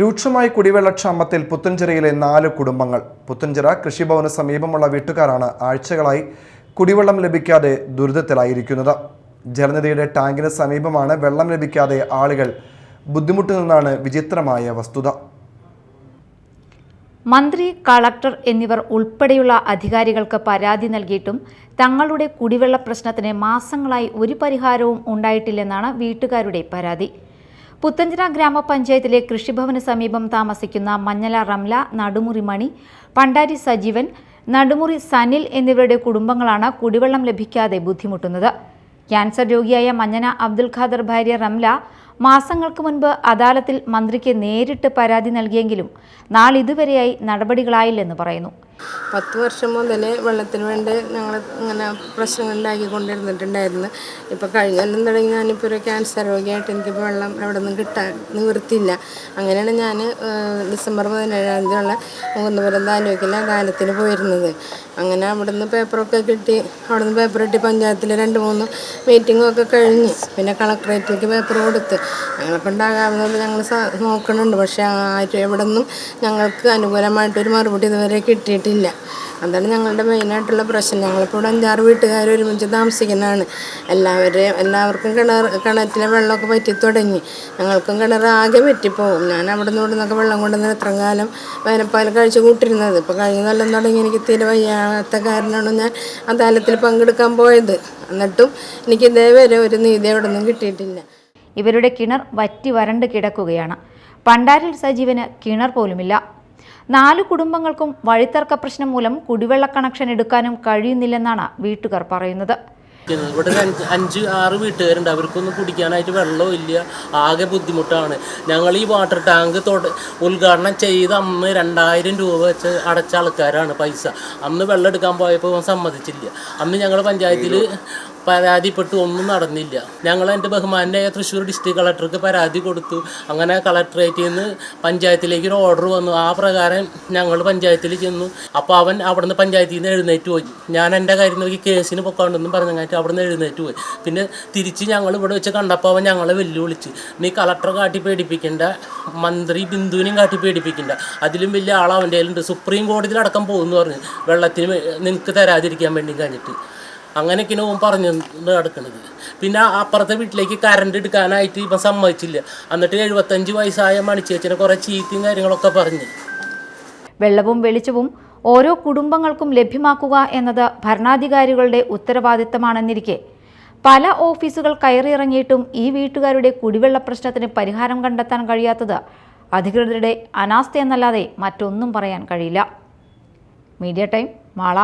രൂക്ഷമായ കുടിവെള്ളക്ഷാമത്തിൽ പുത്തഞ്ചിറയിലെ നാല് കുടുംബങ്ങൾ. പുത്തഞ്ചിറ കൃഷിഭവന് സമീപമുള്ള വീട്ടുകാരാണ് ആഴ്ചകളായി കുടിവെള്ളം ലഭിക്കാതെ ദുരിതത്തിലായിരിക്കുന്നത്. ജലനിധിയുടെ ടാങ്കിന് സമീപമാണ് വെള്ളം ലഭിക്കാതെ ആളുകൾ ബുദ്ധിമുട്ടുന്നതാണ് വിചിത്രമായ വസ്തുത. മന്ത്രി കളക്ടർ എന്നിവർ ഉൾപ്പെടെയുള്ള അധികാരികൾക്ക് പരാതി നൽകിയിട്ടും തങ്ങളുടെ കുടിവെള്ള പ്രശ്നത്തിന് മാസങ്ങളായി ഒരു പരിഹാരവും ഉണ്ടായിട്ടില്ലെന്നാണ് വീട്ടുകാരുടെ പരാതി. പുത്തഞ്ചിറ ഗ്രാമപഞ്ചായത്തിലെ കൃഷിഭവന് സമീപം താമസിക്കുന്ന മഞ്ഞല റംല നടുമുറി മണി പണ്ടാരി സജീവൻ നടുമുറി സനിൽ എന്നിവരുടെ കുടുംബങ്ങളാണ് കുടിവെള്ളം ലഭിക്കാതെ ബുദ്ധിമുട്ടുന്നത്. ക്യാൻസർ രോഗിയായ മഞ്ഞന അബ്ദുൽ ഖാദർ ഭാര്യ റംല മാസങ്ങൾക്ക് മുൻപ് അദാലത്തിൽ മന്ത്രിക്ക് നേരിട്ട് പരാതി നൽകിയെങ്കിലും നാളിതുവരെയായി നടപടികളായില്ലെന്ന് പറയുന്നു. പത്ത് വർഷം മുതൽ വെള്ളത്തിന് വേണ്ടി ഞങ്ങൾ ഇങ്ങനെ പ്രശ്നങ്ങൾ ഉണ്ടാക്കിക്കൊണ്ടിരുന്നിട്ടുണ്ടായിരുന്നു ഇപ്പോൾ കഴിഞ്ഞ കൊല്ലം തുടങ്ങി ഞാനിപ്പോൾ ഒരു ക്യാൻസർ രോഗിയായിട്ട് എനിക്കിപ്പോൾ വെള്ളം എവിടെ നിന്നും കിട്ടാൻ നിവൃത്തിയില്ല. അങ്ങനെയാണ് ഞാൻ ഡിസംബർ പതിനേഴാം തീയതിയുള്ള മൂന്നുപുരം താലൂക്കിലെ അദാലത്തിന് പോയിരുന്നത്. അങ്ങനെ അവിടുന്ന് പേപ്പറൊക്കെ കിട്ടി. അവിടുന്ന് പേപ്പർ കിട്ടി. പഞ്ചായത്തിൽ രണ്ട് മൂന്ന് മീറ്റിങ്ങും ഒക്കെ കഴിഞ്ഞ്. പിന്നെ കളക്ടറേറ്റിലേക്ക് പേപ്പർ കൊടുത്ത്. ഞങ്ങളെ ഉണ്ടാകാവുന്നത് ഞങ്ങൾ നോക്കുന്നുണ്ട് പക്ഷേ ആരും എവിടെ നിന്നും ഞങ്ങൾക്ക് അനുകൂലമായിട്ടൊരു മറുപടി ഇതുവരെ കിട്ടിയിട്ടില്ല. അതാണ് ഞങ്ങളുടെ മെയിനായിട്ടുള്ള പ്രശ്നം. ഞങ്ങളിപ്പോൾ ഇവിടെ അഞ്ചാറ് വീട്ടുകാർ ഒരുമിച്ച് താമസിക്കുന്നതാണ്. എല്ലാവരെയും എല്ലാവർക്കും കിണർ കിണറ്റിലെ വെള്ളമൊക്കെ പറ്റി തുടങ്ങി. ഞങ്ങൾക്കും കിണർ ആകെ പറ്റിപ്പോകും ഞാൻ അവിടെ നിന്ന് ഇവിടെ നിന്നൊക്കെ വെള്ളം കൊണ്ടുവന്ന് എത്ര കാലം വേനൽപ്പാൽ കഴിച്ച് കൂട്ടിരുന്നത്. ഇപ്പോൾ കഴിഞ്ഞ കൊല്ലം തുടങ്ങി എനിക്ക് തീരെ വയ്യാത്ത കാരണമാണ് ഞാൻ അദാലത്തിൽ പങ്കെടുക്കാൻ പോയത്. എന്നിട്ടും എനിക്ക് ഇതേവരെ ഒരു നീതി അവിടെ നിന്നും കിട്ടിയിട്ടില്ല. ഇവരുടെ കിണർ വറ്റി വരണ്ട് കിടക്കുകയാണ്. പണ്ടാരിൽ സജീവന് കിണർ പോലുമില്ല. നാല് കുടുംബങ്ങൾക്കും വഴിത്തർക്ക പ്രശ്നം മൂലം കുടിവെള്ള കണക്ഷൻ എടുക്കാനും കഴിയുന്നില്ലെന്നാണ് വീട്ടുകാർ പറയുന്നത്. ഇവിടെ ഒരു അഞ്ച് അഞ്ച് ആറ് വീട്ടുകാരുണ്ട്. അവർക്കൊന്നും കുടിക്കാനായിട്ട് വെള്ളവും ഇല്ല. ആകെ ബുദ്ധിമുട്ടാണ്. ഞങ്ങൾ ഈ വാട്ടർ ടാങ്ക് തൊട ഉദ്ഘാടനം ചെയ്ത് അമ്മ രണ്ടായിരം രൂപ വെച്ച് അടച്ച ആൾക്കാരാണ് പൈസ. അന്ന് വെള്ളം എടുക്കാൻ പോയപ്പോൾ സമ്മതിച്ചില്ല. അന്ന് ഞങ്ങൾ പഞ്ചായത്തിൽ പരാതിപ്പെട്ട് ഒന്നും നടന്നില്ല. ഞങ്ങൾ എന്റെ ബഹുമാനായ തൃശ്ശൂർ ഡിസ്ട്രിക്ട് കളക്ടർക്ക് പരാതി കൊടുത്തു. അങ്ങനെ കളക്ടറേറ്റിൽ നിന്ന് പഞ്ചായത്തിലേക്ക് ഒരു ഓർഡർ വന്നു. ആ പ്രകാരം ഞങ്ങൾ പഞ്ചായത്തിൽ ചെന്നു. അപ്പോൾ അവൻ അവിടുന്ന് പഞ്ചായത്തിൽ നിന്ന് എഴുന്നേറ്റ് പോയി. ഞാൻ എന്റെ കാര്യം നോക്കി കേസിന് പൊക്കാണ്ടെന്നും പറഞ്ഞങ്ങായിട്ട് അവിടുന്ന് എഴുന്നേറ്റ് പോയി. പിന്നെ തിരിച്ച് ഞങ്ങൾ ഇവിടെ വെച്ച് കണ്ടപ്പോൾ അവൻ ഞങ്ങളെ വെല്ലുവിളിച്ച്. നീ കളക്ടർ കാട്ടി പേടിപ്പിക്കേണ്ട. മന്ത്രി ബിന്ദുവിനെയും കാട്ടി പേടിപ്പിക്കേണ്ട. അതിലും വലിയ ആൾ അവന്റെ കയ്യിലുണ്ട്. സുപ്രീം കോടതിയിലടക്കം പോകുമെന്ന് പറഞ്ഞു വെള്ളത്തിന് നിങ്ങൾക്ക് തരാതിരിക്കാൻ വേണ്ടി കഴിഞ്ഞിട്ട്. അങ്ങനെയൊക്കെയാണ് ഓൻ പറഞ്ഞു നടക്കുന്നത് പിന്നെ അപ്പുറത്തെ വീട്ടിലേക്ക് കറണ്ട് എടുക്കാനായിട്ട് ഇപ്പം സമ്മതിച്ചില്ല. എന്നിട്ട് എഴുപത്തഞ്ച് വയസ്സായ മണിച്ചേച്ചിനെ കുറേ ചീത്തയും കാര്യങ്ങളൊക്കെ പറഞ്ഞു. വെള്ളവും വെളിച്ചവും ഓരോ കുടുംബങ്ങൾക്കും ലഭ്യമാക്കുക എന്നത് ഭരണാധികാരികളുടെ ഉത്തരവാദിത്തമാണെന്നിരിക്കെ. പല ഓഫീസുകൾ കയറിയിറങ്ങിയിട്ടും ഈ വീട്ടുകാരുടെ കുടിവെള്ള പ്രശ്നത്തിന് പരിഹാരം കണ്ടെത്താൻ കഴിയാത്തത് അധികൃതരുടെ അനാസ്ഥയെന്നല്ലാതെ മറ്റൊന്നും പറയാൻ കഴിയില്ല. Media time Mala.